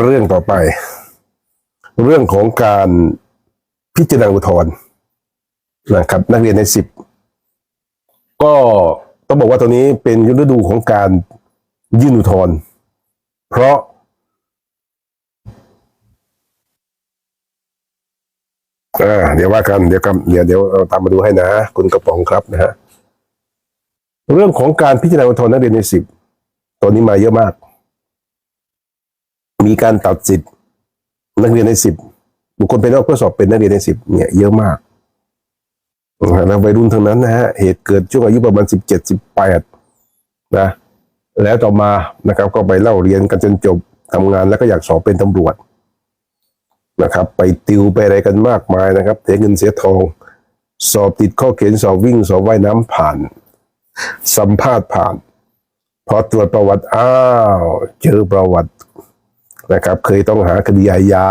เรื่องต่อไป เรื่องของการพิจารณาอุทธรณ์นะครับ นักเรียนในสิบก็ต้องบอกว่าตัวนี้เป็นฤดูของการยื่นอุทธรณ์เพราะเดี๋ยวว่ากันเดี๋ยวกันเดี๋ยวเดี๋ยวเราตามมาดูให้นะคุณกระป๋องครับนะฮะเรื่องของการพิจารณาอุทธรณ์นักเรียนในสิบตัวนี้มาเยอะมาก มีการตัดสิทธิ์นักเรียนในสิบบุคคลภายนอกเพื่อสอบเป็นนักเรียนในสิบเนี่ยเยอะมากนะวัยรุ่นทั้งนั้นนะฮะเหตุเกิดช่วงอายุประมาณสิบเจ็ดสิบแปดนะแล้วต่อมานะครับ ก็ไปเล่าเรียนกันจนจบทำงานแล้วก็อยากสอบเป็นตำรวจนะครับ ไปติวไปอะไรกันมากมายนะครับเสียเงินเสียทอง สอบติดข้อเขียนสอบวิ่งสอบว่ายน้ำผ่าน สัมภาษณ์ผ่าน พอตรวจประวัติอ้าว เจอประวัติ นะครับ เคยต้องหาคดีอาญา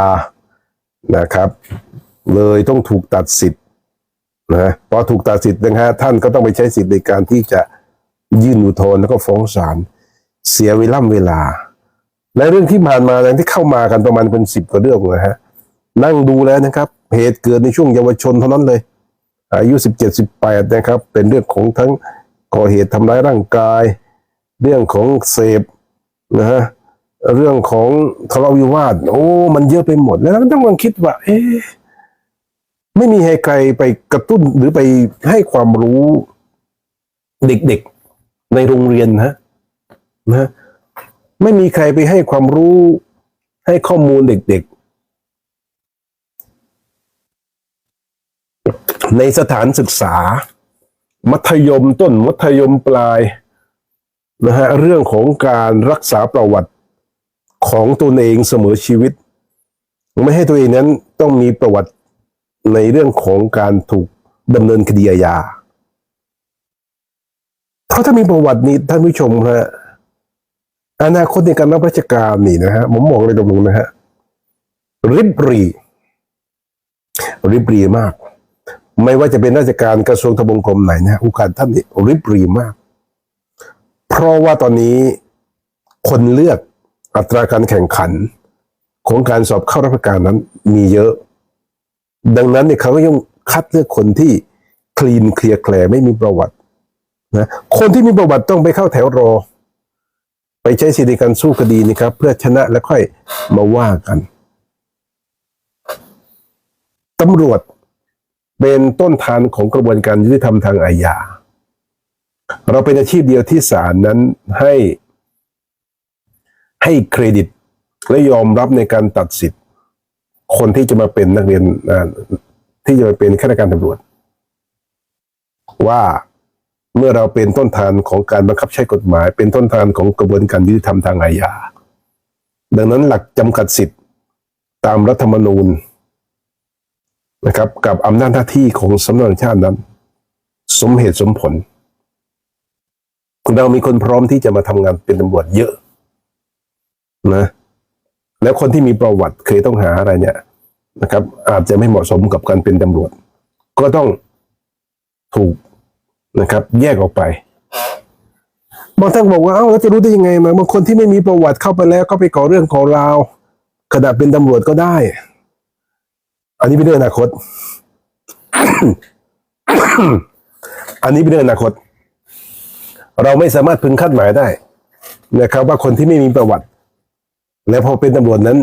นะครับ เลยต้องถูกตัดสิทธิ์นะพอถูกตัดสิทธิ์นะฮะท่านก็ต้องไปใช้สิทธิ์ในการที่จะยื่นอุทธรณ์แล้วก็ฟ้องศาลเสียเวล่ำเวลา และเรื่องที่ผ่านมาที่เข้ามากันประมาณเป็นสิบกว่าเรื่องนะฮะนั่งดูแล้วนะครับ เหตุเกิดในช่วงเยาวชนเท่านั้นเลย อายุสิบเจ็ดสิบแปดนะครับ เป็นเรื่องของทั้งก่อเหตุทำร้ายร่างกาย เรื่องของเสพนะฮะ เรื่องของทะเลาะวิวาทโอ้มันเยอะไปหมด แล้วก็ต้องมาคิดว่า เอ๊ะไม่มีใครไปกระตุ้นหรือไปให้ความรู้เด็กๆในโรงเรียนนะนะไม่มีใครไปให้ความรู้ให้ข้อมูลเด็กๆ ในสถานศึกษา มัธยมต้นมัธยมปลายนะฮะเรื่องของการรักษาประวัติ ของตนเองเสมอชีวิต ไม่ให้ตัวเองนั้นต้องมีประวัติในเรื่องของการถูกดำเนินคดีอาญาเพราะถ้ามีประวัตินี้ท่านผู้ชมฮะอนาคตในการรับราชการนี่นะฮะผมบอกเลยตรงๆนะฮะริบรีริบรีมาก ไม่ว่าจะเป็นราชการกระทรวงทบวงกรมไหนนะโอกาสท่านนี่ริบรีมาก เพราะว่าตอนนี้คนเลือก อัตราการแข่งขันของการสอบเข้ารับราชการนั้นมีเยอะ ดังนั้นเนี่ยเขาก็ยังคัดเลือกคนที่คลีนเคลียร์แคลไม่มีประวัตินะคนที่มีประวัติต้องไปเข้าแถวรอ ไปใช้สิทธิในการสู้คดีนี่ครับ เพื่อชนะแล้วค่อยมาว่ากันตำรวจเป็นต้นทานของกระบวนการยุติธรรมทางอาญาเราเป็นอาชีพเดียวที่ศาลนั้นให้ ให้เครดิต และยอมรับในการตัดสิทธิ์ คนที่จะมาเป็นนักเรียนที่จะมาเป็นข้าราชการตำรวจ ว่าเมื่อเราเป็นต้นทานของการบังคับใช้กฎหมาย เป็นต้นทานของกระบวนการยุติธรรมทางอาญาดังนั้นหลักจำกัดสิทธิ์ตามรัฐธรรมนูญนะครับ กับอำนาจหน้าที่ของสำนักงานชาตินั้น สมเหตุสมผลเรามีคนพร้อมที่จะมาทำงานเป็นตำรวจเยอะ นะแล้วคนที่มีประวัติเคยต้องหาอะไรเนี่ยนะครับ อาจจะไม่เหมาะสมกับการเป็นตำรวจ ก็ต้องถูกนะครับ แยกออกไปบางท่านบอกว่าเอ้าแล้วจะรู้ได้ยังไงมาบางคนที่ไม่มีประวัติเข้าไปแล้วก็ไปก่อเรื่องก่อราวขณะเป็นตำรวจก็ได้ อันนี้เป็นเรื่องอนาคต อันนี้เป็นเรื่องอนาคต เราไม่สามารถพึงคาดหมายได้นะครับ ว่าคนที่ไม่มีประวัติ และพอเป็นตำรวจนั้น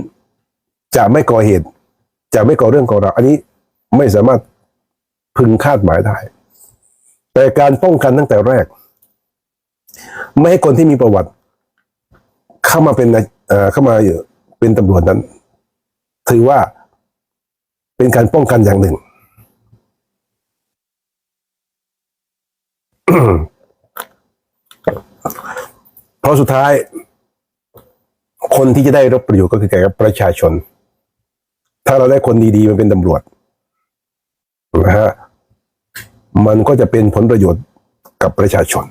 จะไม่ก่อเหตุ จะไม่ก่อเรื่องก่อราวอันนี้ไม่สามารถพึงคาดหมายได้ แต่การป้องกันตั้งแต่แรก ไม่ให้คนที่มีประวัติ เข้ามาเป็นเอ่อเข้ามาเป็นตำรวจนั้น ถือว่าเป็นการป้องกันอย่างหนึ่งเพราะสุดท้าย คนที่จะได้รับประโยชน์ก็คือแก่ประชาชน ถ้าเราได้คนดีๆมาเป็นตำรวจนะฮะมันก็จะเป็นผลประโยชน์กับประชาชน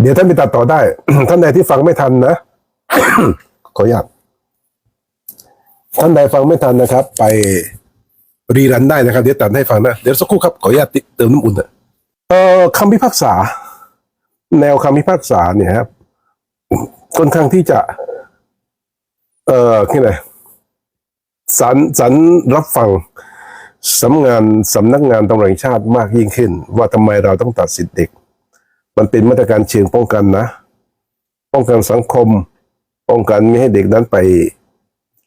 เดี๋ยวท่านไปตัดต่อได้ ท่านใดที่ฟังไม่ทันนะ ขออนุญาตท่านใดฟังไม่ทันนะครับ ไปรีรันได้นะครับ เดี๋ยวตัดให้ฟังนะเดี๋ยวสักครู่ครับขออนุญาตเติมน้ำอุ่นนะเอ่อคำพิพากษา แนวคำพิพากษาเนี่ยครับ ค่อนข้างที่จะ เอ่อที่ไหนสารสารรับฟังสำงานสำนักงานตำรวจแห่งชาติมากยิ่งขึ้น ว่าทำไมเราต้องตัดสิทธิเด็ก มันเป็นมาตรการเชิงป้องกันนะ ป้องกันสังคม ป้องกันไม่ให้เด็กนั้นไป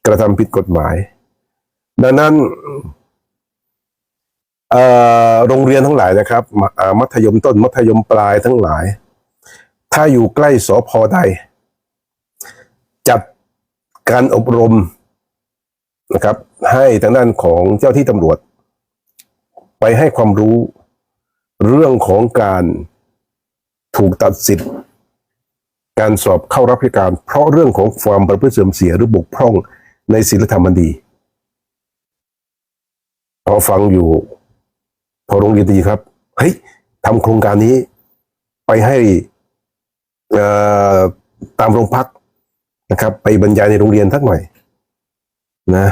กระทำผิดกฎหมาย ดังนั้นเอ่อโรงเรียนทั้งหลายนะครับ มัธยมต้นมัธยมปลายทั้งหลาย ถ้าอยู่ใกล้สพใด การอบรมนะครับ ให้ทางด้านของเจ้าที่ตำรวจ ไปให้ความรู้เรื่องของการถูกตัดสิทธิ์ การสอบเข้ารับราชการ เพราะเรื่องของความประพฤติเสื่อมเสียหรือบกพร่องในศีลธรรมอันดี พอฟังอยู่ พอโรงเรียนดีครับ เฮ้ยทำโครงการนี้ไปให้ตามโรงพัก นะครับ ไปบรรยายในโรงเรียนทักหน่อย นะ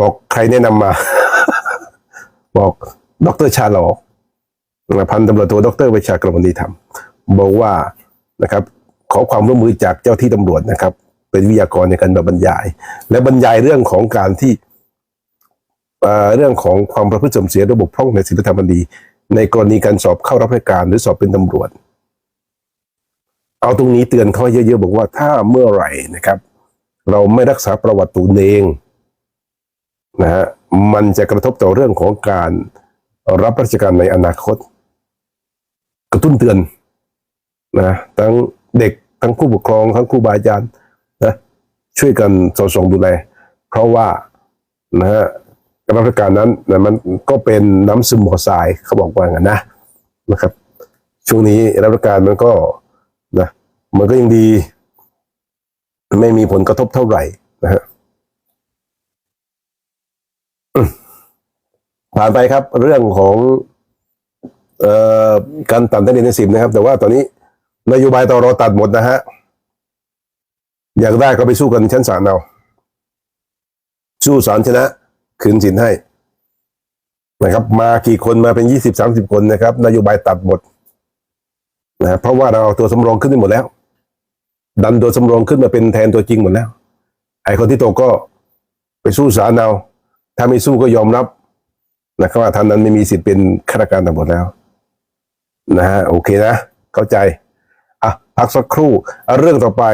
บอกใครแนะนำมา บอกดรชาลอพันตำรวจโทดรวิชากรมณีธรรม บอกว่านะครับ ขอความร่วมมือจากเจ้าที่ตำรวจนะครับ เป็นวิทยากรในการมาบรรยาย และบรรยายเรื่องของการที่เเรื่องของความประพฤติเสื่อมเสียระบบพร่องในศีลธรรมอันดี ในกรณีการสอบเข้ารับราชการหรือสอบเป็นตำรวจ เอาตรงนี้เตือนเขาเยอะๆบอกว่าถ้าเมื่อไหร่นะครับ เราไม่รักษาประวัติตัวเองนะฮะมันจะกระทบต่อเรื่องของการรับราชการในอนาคต กระตุ้นเตือนนะทั้งเด็กทั้งผู้ปกครอง ทั้งครูบาอาจารย์นะช่วยกันสอดส่องดูแล เพราะว่านะฮะการรับราชการนั้นนะมันก็เป็นน้ำซึมหัวทรายเขาบอกว่างั้นนะนะครับ ช่วงนี้รับราชการมันก็ นะมันก็ยังดี ไม่มีผลกระทบเท่าไหร่นะฮะผ่านไปครับ เรื่องของออการตัดนักเรียนในสิบนะครับ แต่ว่าตอนนี้นโยบายต่อรอตัดหมดนะฮะอยากได้ก็ไปสู้กันชั้นศาลเอาสู้ศาลชนะคืนสินให้นะครับ มากี่คนมาเป็นยี่สิบสามสิบคนนะครับ นโยบายตัดหมด นะเพราะว่าเราเอาตัวสำรองขึ้นไปหมดแล้ว ดันตัวสำรองขึ้นมาเป็นแทนตัวจริงหมดแล้ว ไอ้คนที่ตกก็ไปสู้ศาลเอาถ้าไม่สู้ก็ยอมรับนะครับว่าท่านนั้นไม่มีสิทธิ์เป็นข้าราชการตำรวจแล้ว นะฮะโอเคนะ เข้าใจอะพักสักครู่เรื่องต่อไป